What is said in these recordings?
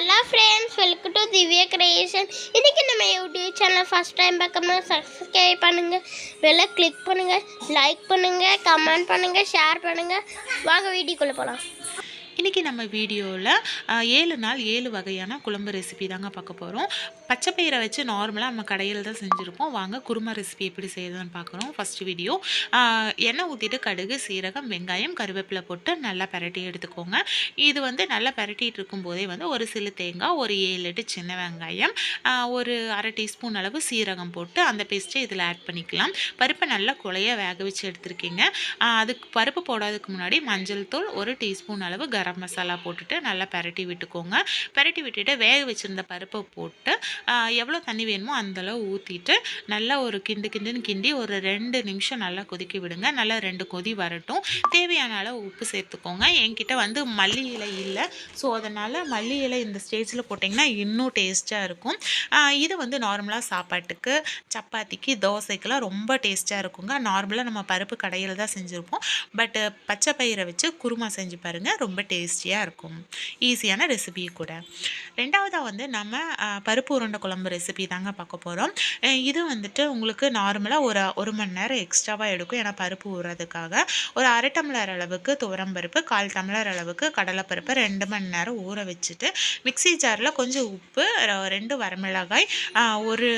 Hello friends welcome to Divya creation இன்றைக்கி நம்ம YouTube channel first time பார்க்கணும் subscribe பண்ணுங்கள் வெளில கிளிக் பண்ணுங்கள் லைக் பண்ணுங்கள் கமெண்ட் பண்ணுங்கள் ஷேர் பண்ணுங்கள் வாங்க வீடியோக்குள்ளே போகலாம் இன்றைக்கி நம்ம வீடியோவில் ஏழு நாள் ஏழு வகையான குழம்பு ரெசிபி தாங்க பார்க்க போகிறோம் பச்சை பயிரை வச்சு நார்மலாக நம்ம கடையில் தான் செஞ்சுருப்போம். வாங்க குருமா ரெசிபி எப்படி செய்யுதுன்னு பார்க்குறோம் ஃபஸ்ட் வீடியோ எண்ணெய் ஊற்றிட்டு கடுகு சீரகம் வெங்காயம் கருவேப்பிலை போட்டு நல்லா பரட்டி எடுத்துக்கோங்க. இது வந்து நல்லா பரட்டிகிட்டு இருக்கும்போதே வந்து ஒரு சில தேங்காய் ஒரு ஏழு எட்டு சின்ன வெங்காயம் ஒரு அரை டீஸ்பூன் அளவு சீரகம் போட்டு அந்த பேஸ்ட்டை இதில் ஆட் பண்ணிக்கலாம். பருப்பை நல்லா குழைய வேக வச்சு எடுத்துருக்கீங்க. அதுக்கு பருப்பு போடாததுக்கு முன்னாடி மஞ்சள் தூள் ஒரு டீஸ்பூன் அளவு கரம் மசாலா போட்டுட்டு நல்லா பரட்டி விட்டுக்கோங்க. பரட்டி விட்டுட்டு வேக வச்சுருந்த பருப்பை போட்டு எவ்வளோ தண்ணி வேணுமோ அந்தளவு ஊற்றிட்டு நல்லா ஒரு கிண்டு கிண்டுன்னு கிண்டி ஒரு ரெண்டு நிமிஷம் நல்லா கொதிக்க விடுங்க. நல்லா ரெண்டு கொதி வரட்டும். தேவையான அளவு உப்பு சேர்த்துக்கோங்க. என்கிட்ட வந்து மல்லி இலை இல்லை. ஸோ அதனால் மல்லி இலை இந்த ஸ்டேஜில் போட்டிங்கன்னா இன்னும் டேஸ்ட்டாக இருக்கும். இது வந்து நார்மலாக சாப்பாட்டுக்கு சப்பாத்திக்கு தோசைக்கெலாம் ரொம்ப டேஸ்ட்டாக இருக்குங்க. நார்மலாக நம்ம பருப்பு கடையில் தான் செஞ்சுருப்போம். பட்டு பச்சை பயிரை வச்சு குருமா செஞ்சு பாருங்கள் ரொம்ப டேஸ்டியாக இருக்கும். ஈஸியான ரெசிபி கூட. ரெண்டாவதாக வந்து நம்ம பருப்பு உருண்டை குழம்பு ரெசிபி தாங்க பார்க்க போகிறோம் இது வந்துட்டு உங்களுக்கு நார்மலாக ஒரு ஒரு மணி நேரம் எக்ஸ்ட்ராவாக எடுக்கும். ஏன்னா பருப்பு ஊறுறதுக்காக ஒரு அரை டம்ளர் அளவுக்கு துவரம் பருப்பு கால் டம்ளர் அளவுக்கு கடலைப்பருப்பு ரெண்டு மணி நேரம் ஊற வச்சுட்டு மிக்ஸி ஜாரில் கொஞ்சம் உப்பு ரெண்டு வரமிளகாய் ஒரு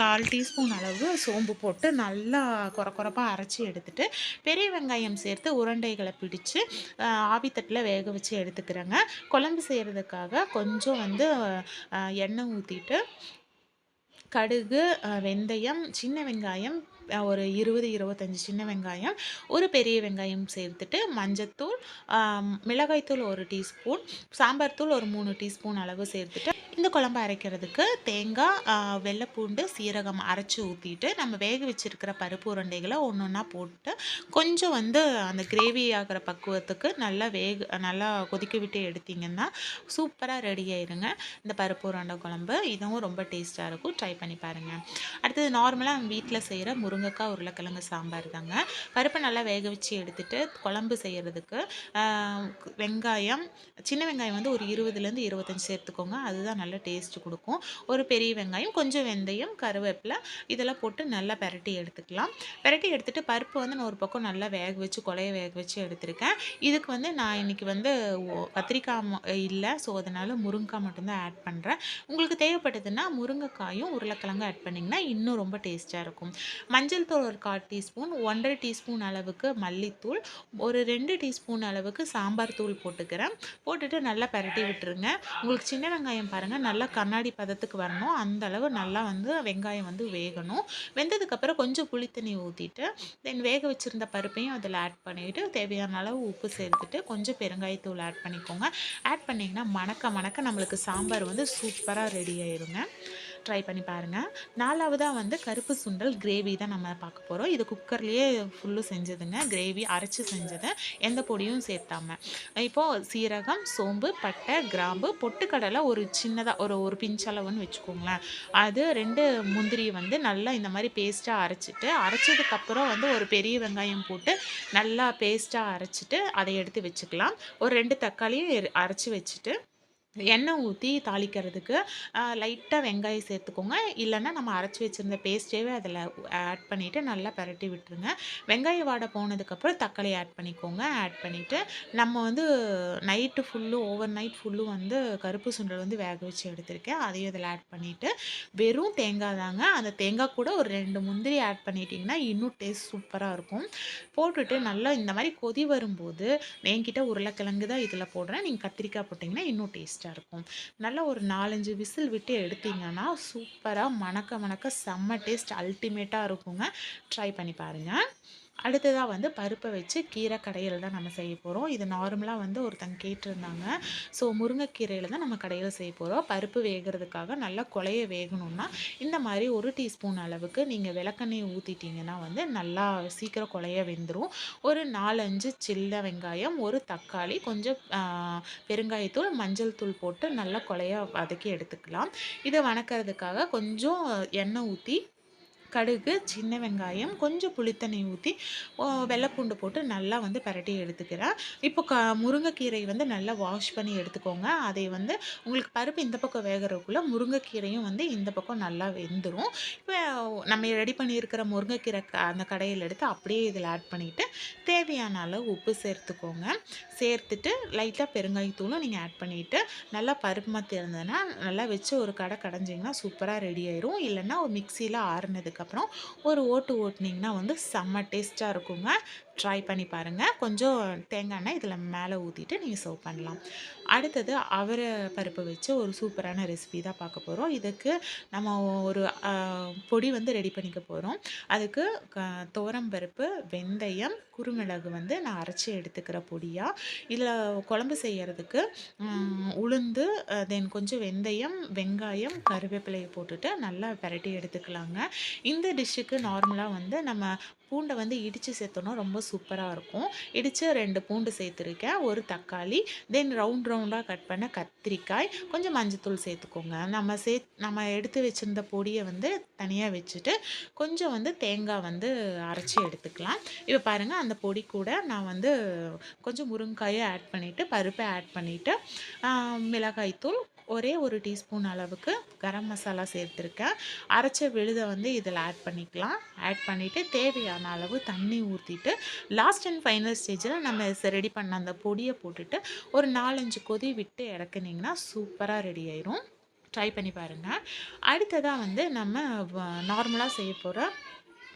கால் டீஸ்பூன் அளவு சோம்பு போட்டு நல்லா குற குறப்பாக அரைச்சி எடுத்துகிட்டு பெரிய வெங்காயம் சேர்த்து உருண்டைகளை பிடிச்சு ஆவித்தட்டில் வேக வச்சு எடுத்துக்கிறேங்க. குழம்பு செய்கிறதுக்காக கொஞ்சம் வந்து எண்ணெய் ஊற்றிட்டு கடுகு வெந்தயம் சின்ன வெங்காயம் ஒரு இருபது இருபத்தஞ்சி சின்ன வெங்காயம் ஒரு பெரிய வெங்காயம் சேர்த்துட்டு மஞ்சத்தூள் மிளகாய்த்தூள் ஒரு டீஸ்பூன் சாம்பார் தூள் ஒரு மூணு டீஸ்பூன் அளவு சேர்த்துட்டு இந்த குழம்பு அரைக்கிறதுக்கு தேங்காய் வெள்ளைப்பூண்டு சீரகம் அரைச்சி ஊற்றிட்டு நம்ம வேக வச்சிருக்கிற பருப்பு உருண்டைகளை ஒன்று ஒன்றா போட்டு கொஞ்சம் வந்து அந்த கிரேவி ஆகிற பக்குவத்துக்கு நல்லா வேக நல்லா கொதிக்க விட்டு எடுத்தீங்கன்னா சூப்பராக ரெடி ஆயிருங்க. இந்த பருப்பு உருண்டை குழம்பு இதுவும் ரொம்ப டேஸ்ட்டாக இருக்கும். ட்ரை பண்ணி பாருங்கள் அடுத்தது நார்மலாக நம்ம வீட்டில் செய்கிற முருங்கை முருங்கைக்காய் உருளைக்கிழங்கு சாம்பார் தாங்க. பருப்பை நல்லா வேக வச்சு எடுத்துகிட்டு குழம்பு செய்கிறதுக்கு வெங்காயம் சின்ன வெங்காயம் வந்து ஒரு இருபதுலேருந்து இருபத்தஞ்சி சேர்த்துக்கோங்க. அதுதான் நல்ல டேஸ்ட் கொடுக்கும். ஒரு பெரிய வெங்காயம் கொஞ்சம் வெந்தயம் கருவேப்பிலை இதெல்லாம் போட்டு நல்லா பரட்டி எடுத்துக்கலாம். பரட்டி எடுத்துகிட்டு பருப்பு வந்து நான் ஒரு பக்கம் நல்லா வேக வச்சு கொலைய வேக வச்சு எடுத்திருக்கேன். இதுக்கு வந்து நான் இன்னைக்கு வந்து ஓ- கத்திரிக்காய் இல்லை ஸோ அதனால் முருங்கைக்காய் மட்டும்தான் ஆட் பண்ணுறேன். உங்களுக்கு தேவைப்பட்டதுன்னா முருங்கைக்காயும் உருளைக்கிழங்கும் ஆட் பண்ணிங்கன்னா இன்னும் ரொம்ப டேஸ்ட்டாக இருக்கும். மஞ்சள் தூள் ஒரு கால் டீஸ்பூன் ஒன்றரை டீஸ்பூன் அளவுக்கு மல்லித்தூள் ஒரு ரெண்டு டீஸ்பூன் அளவுக்கு சாம்பார் தூள் போட்டுக்கிறேன். போட்டுட்டு நல்லா பரட்டி விட்டுருங்க. உங்களுக்கு சின்ன வெங்காயம் பாருங்கள் நல்லா கண்ணாடி பதத்துக்கு வரணும். அந்த அளவு நல்லா வந்து வெங்காயம் வந்து வேகணும். வெந்ததுக்கப்புறம் கொஞ்சம் புளித்தண்ணி ஊற்றிட்டு தென் வேக வச்சுருந்த பருப்பையும் அதில் ஆட் பண்ணிவிட்டு தேவையான அளவு உப்பு சேர்த்துட்டு கொஞ்சம் பெருங்காயத்தூள் ஆட் பண்ணிக்கோங்க. ஆட் பண்ணிங்கன்னா மணக்க மணக்க நம்மளுக்கு சாம்பார் வந்து சூப்பராக ரெடி ஆயிருங்க. ட்ரை பண்ணி பாருங்கள் நாலாவதாக வந்து கருப்பு சுண்டல் கிரேவி தான் நம்ம பார்க்க போகிறோம் இது குக்கர்லேயே ஃபுல்லும் செஞ்சதுங்க. கிரேவி அரைச்சி செஞ்சது. எந்த பொடியும் சேர்த்தாம இப்போது சீரகம் சோம்பு பட்டை கிராம்பு பொட்டுக்கடலை ஒரு சின்னதாக ஒரு ஒரு பிஞ்சளவுன்னு வச்சுக்கோங்களேன். அது ரெண்டு முந்திரி வந்து நல்லா இந்த மாதிரி பேஸ்ட்டாக அரைச்சிட்டு அரைச்சதுக்கப்புறம் வந்து ஒரு பெரிய வெங்காயம் போட்டு நல்லா பேஸ்ட்டாக அரைச்சிட்டு அதை எடுத்து வச்சுக்கலாம். ஒரு ரெண்டு தக்காளியும் அரைச்சி வச்சுட்டு எண்ணெய் ஊற்றி தாளிக்கிறதுக்கு லைட்டாக வெங்காயம் சேர்த்துக்கோங்க. இல்லைன்னா நம்ம அரைச்சி வச்சுருந்த பேஸ்ட்டேவே அதில் ஆட் பண்ணிவிட்டு நல்லா பரட்டி விட்டுருங்க. வெங்காய வாடை போனதுக்கப்புறம் தக்காளி ஆட் பண்ணிக்கோங்க. ஆட் பண்ணிவிட்டு நம்ம வந்து நைட்டு ஃபுல்லும் ஓவர் நைட் ஃபுல்லும் வந்து கருப்பு சுண்டல் வந்து வேக வச்சு எடுத்திருக்கேன். அதையும் இதில் ஆட் பண்ணிவிட்டு வெறும் தேங்காய் தாங்க. அந்த தேங்காய் கூட ஒரு ரெண்டு முந்திரி ஆட் பண்ணிட்டீங்கன்னா இன்னும் டேஸ்ட் சூப்பராக இருக்கும். போட்டுட்டு நல்லா இந்த மாதிரி கொதி வரும்போது என்கிட்ட உருளைக்கிழங்கு தான் இதில் போடுறேன். நீங்கள் கத்திரிக்காய் போட்டிங்கன்னா இன்னும் டேஸ்ட் டேஸ்ட்டாக இருக்கும். நல்லா ஒரு நாலஞ்சு விசில் விட்டு எடுத்தீங்கன்னா சூப்பராக மணக்க மணக்க செம்ம டேஸ்ட் அல்டிமேட்டாக இருக்குங்க. ட்ரை பண்ணி பாருங்கள் அடுத்ததாக வந்து பருப்பை வச்சு கீரை கடையில் தான் நம்ம செய்ய போகிறோம் இது நார்மலாக வந்து ஒருத்தங்க கேட்டிருந்தாங்க. ஸோ முருங்கைக்கீரையில் தான் நம்ம கடையில் செய்ய போகிறோம் பருப்பு வேகிறதுக்காக நல்லா குழைய வேகணும்னா இந்த மாதிரி ஒரு டீஸ்பூன் அளவுக்கு நீங்கள் விளக்கெண்ணெய் ஊற்றிட்டீங்கன்னா வந்து நல்லா சீக்கிரம் குழைய வெந்துடும் ஒரு நாலஞ்சு சில்ல வெங்காயம் ஒரு தக்காளி கொஞ்சம் பெருங்காயத்தூள் மஞ்சள் தூள் போட்டு நல்லா குழைய வதக்கி எடுத்துக்கலாம். இதை வணக்கிறதுக்காக கொஞ்சம் எண்ணெய் ஊற்றி கடுகு சின்ன வெங்காயம் கொஞ்சம் புளித்தண்ணி ஊற்றி வெள்ளைப்பூண்டு போட்டு நல்லா வந்து பரட்டி எடுத்துக்கிறேன். இப்போ க முருங்கைக்கீரை வந்து நல்லா வாஷ் பண்ணி எடுத்துக்கோங்க. அதை வந்து உங்களுக்கு பருப்பு இந்த பக்கம் வேகிறதுக்குள்ளே முருங்கைக்கீரையும் வந்து இந்த பக்கம் நல்லா வெந்துடும் இப்போ நம்ம ரெடி பண்ணியிருக்கிற முருங்கைக்கீரை அந்த கடையில் எடுத்து அப்படியே இதில் ஆட் பண்ணிவிட்டு தேவையான அளவு உப்பு சேர்த்துக்கோங்க. சேர்த்துட்டு லைட்டாக பெருங்காயத்தூளும் நீங்கள் ஆட் பண்ணிவிட்டு நல்லா பருப்பு மத்தி இருந்ததுன்னா நல்லா வச்சு ஒரு கடை கடைஞ்சிங்கன்னா சூப்பராக ரெடி ஆயிரும். இல்லைன்னா ஒரு மிக்சியில் ஆறுனதுக்கு அதுக்கப்புறம் ஒரு ஓட்டு ஓட்டுனிங்கன்னா வந்து செம்ம டேஸ்ட்டாக இருக்குங்க. ட்ரை பண்ணி பாருங்கள் கொஞ்சம் தேங்காய் எண்ணெய் இதில் மேலே ஊற்றிட்டு நீங்கள் சர்வ் பண்ணலாம். அடுத்தது அவரை பருப்பு வச்சு ஒரு சூப்பரான ரெசிபி தான் பார்க்க போகிறோம் இதுக்கு நம்ம ஒரு பொடி வந்து ரெடி பண்ணிக்க போகிறோம் அதுக்கு க துவரம்பருப்பு வெந்தயம் குறுமிளகு வந்து நான் அரைச்சி எடுத்துக்கிற பொடியாக இதில் குழம்பு செய்கிறதுக்கு உளுந்து தென் கொஞ்சம் வெந்தயம் வெங்காயம் கருவேப்பிலையை போட்டுட்டு நல்லா விரட்டி எடுத்துக்கலாங்க. இந்த டிஷ்ஷுக்கு நார்மலாக வந்து நம்ம பூண்டை வந்து இடித்து சேர்த்தோன்னா ரொம்ப சூப்பராக இருக்கும். இடித்து ரெண்டு பூண்டு சேர்த்துருக்கேன். ஒரு தக்காளி தென் ரவுண்ட் ரவுண்டாக கட் பண்ண கத்திரிக்காய் கொஞ்சம் மஞ்சத்தூள் சேர்த்துக்கோங்க. நம்ம சே நம்ம எடுத்து வச்சிருந்த பொடியை வந்து தனியாக வச்சுட்டு கொஞ்சம் வந்து தேங்காய் வந்து அரைச்சி எடுத்துக்கலாம். இப்போ பாருங்கள் அந்த பொடி கூட நான் வந்து கொஞ்சம் முருங்காயை ஆட் பண்ணிவிட்டு பருப்பை ஆட் பண்ணிவிட்டு மிளகாய்த்தூள் ஒரே ஒரு டீஸ்பூன் அளவுக்கு கரம் மசாலா சேர்த்துருக்கேன். அரைச்ச விழுதை வந்து இதில் ஆட் பண்ணிக்கலாம். ஆட் பண்ணிவிட்டு தேவையான அளவு தண்ணி ஊற்றிட்டு லாஸ்ட் அண்ட் ஃபைனல் ஸ்டேஜில் நம்ம ரெடி பண்ண அந்த பொடியை போட்டுட்டு ஒரு நாலஞ்சு கொதி விட்டு இறக்குனீங்கன்னா சூப்பராக ரெடி ஆயிரும். ட்ரை பண்ணி பாருங்கள் அடுத்ததாக வந்து நம்ம நார்மலாக செய்ய போகிற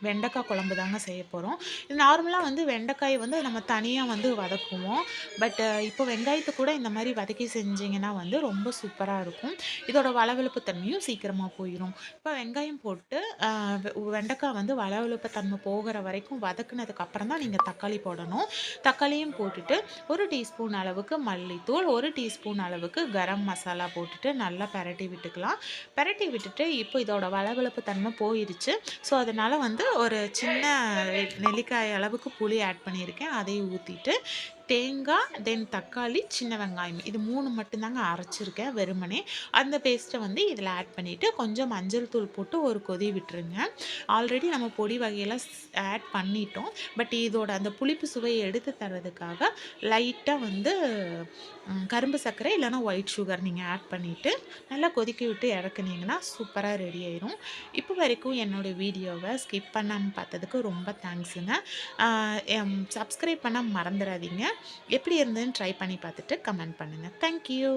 வெண்டைக்காய் குழம்பு தாங்க செய்ய போகிறோம் இது நார்மலாக வந்து வெண்டைக்காய் வந்து நம்ம தனியாக வந்து வதக்குவோம். பட் இப்போ வெங்காயத்தை கூட இந்த மாதிரி வதக்கி செஞ்சிங்கன்னா வந்து ரொம்ப சூப்பராக இருக்கும். இதோட வளவெளுப்பு தன்மையும் சீக்கிரமாக போயிடும் இப்போ வெங்காயம் போட்டு வெண்டைக்காய் வந்து வளவெளுப்பு தன்மை போகிற வரைக்கும் வதக்குனதுக்கு அப்புறம் தான் நீங்கள் தக்காளி போடணும். தக்காளியும் போட்டுட்டு ஒரு டீஸ்பூன் அளவுக்கு மல்லித்தூள் ஒரு டீஸ்பூன் அளவுக்கு கரம் மசாலா போட்டுட்டு நல்லா பரட்டி விட்டுக்கலாம். பரட்டி விட்டுட்டு இப்போ இதோட வளவெளுப்பு தன்மை போயிடுச்சு ஸோ அதனால் வந்து ஒரு சின்ன நெல்லிக்காய் அளவுக்கு புளி ஆட் பண்ணியிருக்கேன். அதையும் ஊற்றிட்டு தேங்காய் தென் தக்காளி சின்ன வெங்காயம். இது மூணு மட்டும்தாங்க அரைச்சிருக்கேன் வெறுமனே. அந்த பேஸ்ட்டை வந்து இதில் ஆட் பண்ணிவிட்டு கொஞ்சம் மஞ்சள் தூள் போட்டு ஒரு கொதி விட்டுருங்க. ஆல்ரெடி நம்ம பொடி வகையெல்லாம் ஆட் பண்ணிட்டோம். பட் இதோட அந்த புளிப்பு சுவையை எடுத்து தர்றதுக்காக லைட்டாக வந்து கரும்பு சர்க்கரை இல்லைன்னா ஒயிட் சுகர் நீங்கள் ஆட் பண்ணிவிட்டு நல்லா கொதிக்க விட்டு இறக்குனீங்கன்னா சூப்பராக ரெடி ஆயிரும். இப்போ வரைக்கும் என்னோட வீடியோவை ஸ்கிப் பண்ணாமல் பார்த்ததுக்கு ரொம்ப தேங்க்ஸுங்க சப்ஸ்கிரைப் பண்ண மறந்துடாதீங்க. எப்படி இருந்ததுன்னு ட்ரை பண்ணி பார்த்துட்டு கமெண்ட் பண்ணுங்கள் தேங்க்யூ